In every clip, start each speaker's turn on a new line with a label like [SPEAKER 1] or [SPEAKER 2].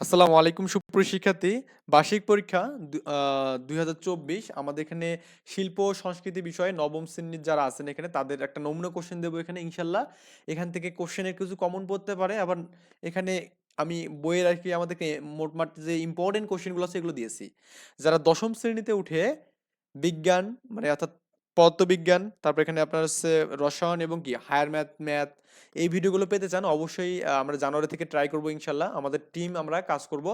[SPEAKER 1] আসসালামু আলাইকুম সুপ্রিয় শিক্ষার্থী। বার্ষিক পরীক্ষা দুই হাজার চব্বিশ। আমাদের এখানে শিল্প সংস্কৃতি বিষয়ে নবম শ্রেণির যারা আছেন এখানে, তাদের একটা নমুনা কোশ্চেন দেবো এখানে ইনশাল্লাহ এখান থেকে কোশ্চেনের কিছু কমন পড়তে পারে। আবার এখানে আমি বইয়ের আর কি আমাদেরকে মোটমাট যে ইম্পর্টেন্ট কোশ্চেনগুলো আছে, এগুলো দিয়েছি। যারা দশম শ্রেণীতে উঠে বিজ্ঞান মানে অর্থাৎ পদার্থবিজ্ঞান তারপর এখানে আপনার হচ্ছে রসায়ন এবং কি হায়ার ম্যাথ ম্যাথ এই ভিডিওগুলো পেতে চান, অবশ্যই আমরা জানুয়ারি থেকে ট্রাই করব ইনশাল্লাহ। আমাদের টিম আমরা কাজ করব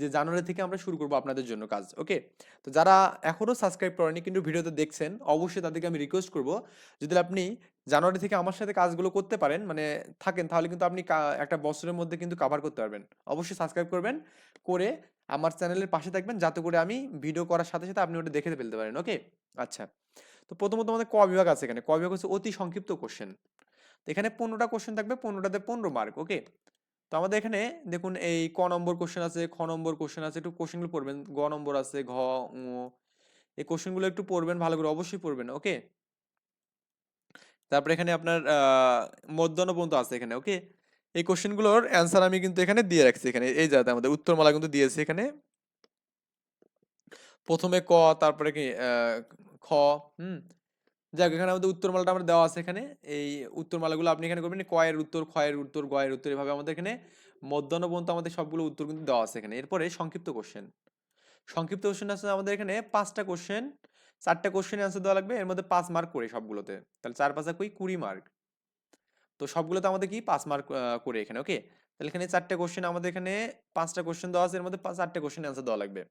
[SPEAKER 1] যে জানুয়ারি থেকে আমরা শুরু করব আপনাদের জন্য কাজ ওকে তো যারা এখনও সাবস্ক্রাইব করেনি কিন্তু ভিডিওতে দেখছেন, অবশ্যই তাদেরকে আমি রিকোয়েস্ট করব, যদি আপনি জানুয়ারি থেকে আমার সাথে কাজগুলো করতে পারেন মানে থাকেন, তাহলে কিন্তু আপনি একটা বছরের মধ্যে কিন্তু কভার করতে পারবেন। অবশ্যই সাবস্ক্রাইব করবেন, করে আমার চ্যানেলের পাশে থাকবেন, যাতে করে আমি ভিডিও করার সাথে সাথে আপনি ওটা দেখে ফেলতে পারেন ওকে আচ্ছা। তো প্রথমত আমাদের ক বিভাগ আছে এখানে। ক বিভাগ হচ্ছে অতি সংক্ষিপ্ত কোশ্চেন তো এখানে পনেরোটা কোশ্চেন থাকবে, পনেরোটাতে পনেরো মার্ক ওকে তো আমাদের এখানে দেখুন এই ক নম্বর কোশ্চেন আছে, খ নম্বর কোশ্চেন আছে, একটু কোশ্চেনগুলো পড়বেন। গ নম্বর আছে, ঘ এই কোশ্চেনগুলো একটু পড়বেন, ভালো করে অবশ্যই পড়বেন ওকে তারপরে এখানে আপনার মধ্যাহ্ন পর্যন্ত আছে এখানে ওকে এই কোশ্চেনগুলোর অ্যান্সার আমি কিন্তু এখানে দিয়ে রাখছি এখানে। এই যাতে আমাদের উত্তরমালা কিন্তু দিয়েছি এখানে। প্রথমে ক, তারপরে কি খ, হুম? যাক, এখানে আমাদের উত্তরমালাটা আমরা দেওয়া আছে এখানে। এই উত্তরমালাগুলো আপনি এখানে করবেন, কয়ের উত্তর খ এর উত্তর গ এর উত্তর, এভাবে আমাদের এখানে মধ্যাহ্ন পর্যন্ত আমাদের সবগুলো উত্তর কিন্তু দেওয়া আছে এখানে। এরপরে সংক্ষিপ্ত কোশ্চেন সংক্ষিপ্ত কোশ্চেন আছে আমাদের এখানে পাঁচটা কোশ্চেন চারটা কোশ্চেন অ্যান্সার দেওয়া লাগবে, এর মধ্যে পাঁচ মার্ক করে সবগুলোতে। তাহলে চার পাঁচা কই? কুড়ি মার্ক তো সবগুলোতে আমাদের কি? পাঁচ মার্ক করে এখানে ওকে তাহলে এখানে চারটে কোশ্চেন আমাদের এখানে পাঁচটা কোশ্চেন দেওয়া আছে, এর মধ্যে চারটে কোশ্চেন অ্যান্সার দেওয়া লাগবে।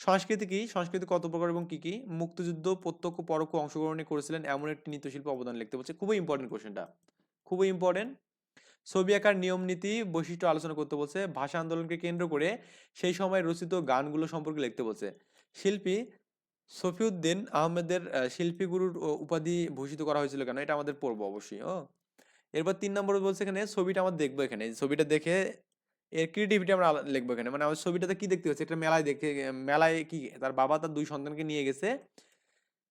[SPEAKER 1] সংস্কৃতি কি সংস্কৃতি কত প্রকার এবং কি কি? মুক্তিযুদ্ধ প্রত্যক্ষ পরোক্ষ অংশগ্রহণ করেছিলেন এমন একটি নৃত্যশিল্প অবদান লিখতে বলছে। খুবই ইম্পর্টেন্ট কোশ্চেনটা খুবই ইম্পর্টেন্ট ছবি আঁকার নিয়ম নীতি বৈশিষ্ট্য আলোচনা করতে বলছে। ভাষা আন্দোলনকে কেন্দ্র করে সেই সময় রচিত গানগুলো সম্পর্কে লিখতে বলছে। শিল্পী সফিউদ্দিন আহমেদের আহ, শিল্পী গুরুর উপাধি ভূষিত করা হয়েছিল কেন? এটা আমাদের পড়ব অবশ্যই ও। এরপর তিন নম্বর বলছে এখানে ছবিটা আমার দেখব এখানে। ছবিটা দেখে এর ক্রিয়েটিভিটি আমরা লিখব এখানে। মানে আমার ছবিটাতে কি দেখতে হচ্ছে একটা মেলায় দেখে, মেলায় কি, তার বাবা তার দুই সন্তানকে নিয়ে গেছে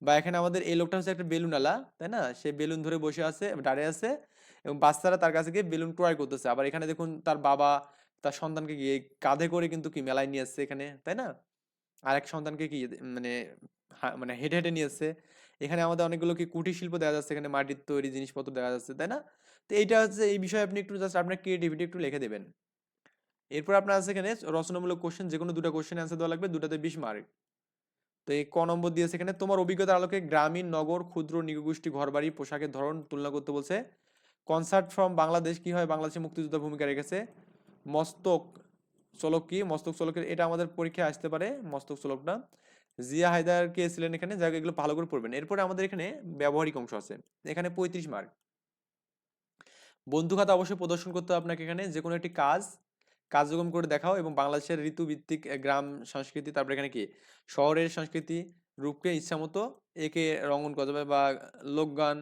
[SPEAKER 1] বা এখানে আমাদের এই লোকটা হচ্ছে একটা বেলুন আলা, তাই না? সে বেলুন ধরে বসে আছে, দাঁড়িয়ে আছে এবং বাচ্চারা তার কাছে গিয়ে বেলুন ক্রয় করতেছে। আবার এখানে দেখুন তার বাবা তার সন্তানকে গিয়ে কাঁধে করে কিন্তু কি মেলায় নিয়ে আসছে এখানে, তাই না? আর এক সন্তানকে কি মানে মানে হেঁটে হেঁটে নিয়ে আসছে। এখানে আমাদের অনেকগুলো কি কুটির শিল্প দেখা যাচ্ছে, এখানে মাটির তৈরি জিনিসপত্র দেখা যাচ্ছে, তাই না? তো এইটা হচ্ছে এই বিষয়ে আপনি একটু জাস্ট আপনার ক্রিয়েটিভিটি একটু লিখে দেবেন। এরপর আপনার আছে এখানে রচনামূলক কোশ্চেন যে কোনো দুটো কোশ্চেন অ্যান্সার দেওয়া লাগবে, দুটাতে বিশ মার্ক তো এই ক নম্বর দিয়েছে এখানে, তোমার অভিজ্ঞতার আলোকে গ্রামীণ, নগর, ক্ষুদ্র নিগোষ্ঠী ঘরবাড়ি, পোশাকের ধরন তুলনা করতে বলছে। কনসার্ট ফ্রম বাংলাদেশ কি হয়? বাংলাদেশে মুক্তিযোদ্ধা ভূমিকা রেখেছে। মস্তক চলক কি? মস্তক চলকের এটা আমাদের পরীক্ষায় আসতে পারে, মস্তক চলকটা জিয়া হায়দার কে ছিলেন এখানে? যাকে, এগুলো ভালো করে পড়বেন। এরপরে আমাদের এখানে ব্যবহারিক অংশ আছে। এখানে পঁয়ত্রিশ মার্ক বন্ধু খাতা অবশ্যই প্রদর্শন করতে হবে আপনাকে এখানে। যে কোনো একটি কাজ কার্যক্রম করে দেখাও এবং বাংলাদেশের ঋতুভিত্তিক গ্রাম সংস্কৃতি, তারপরে এখানে কি? শহরের সংস্কৃতি রূপকে ইচ্ছামতো একে রঙন করা যাবে বা লোকগান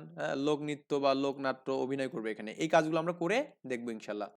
[SPEAKER 1] লোকনৃত্য বা লোকনাট্য অভিনয় করবে এখানে। এই কাজগুলো আমরা করে দেখব ইনশাল্লাহ।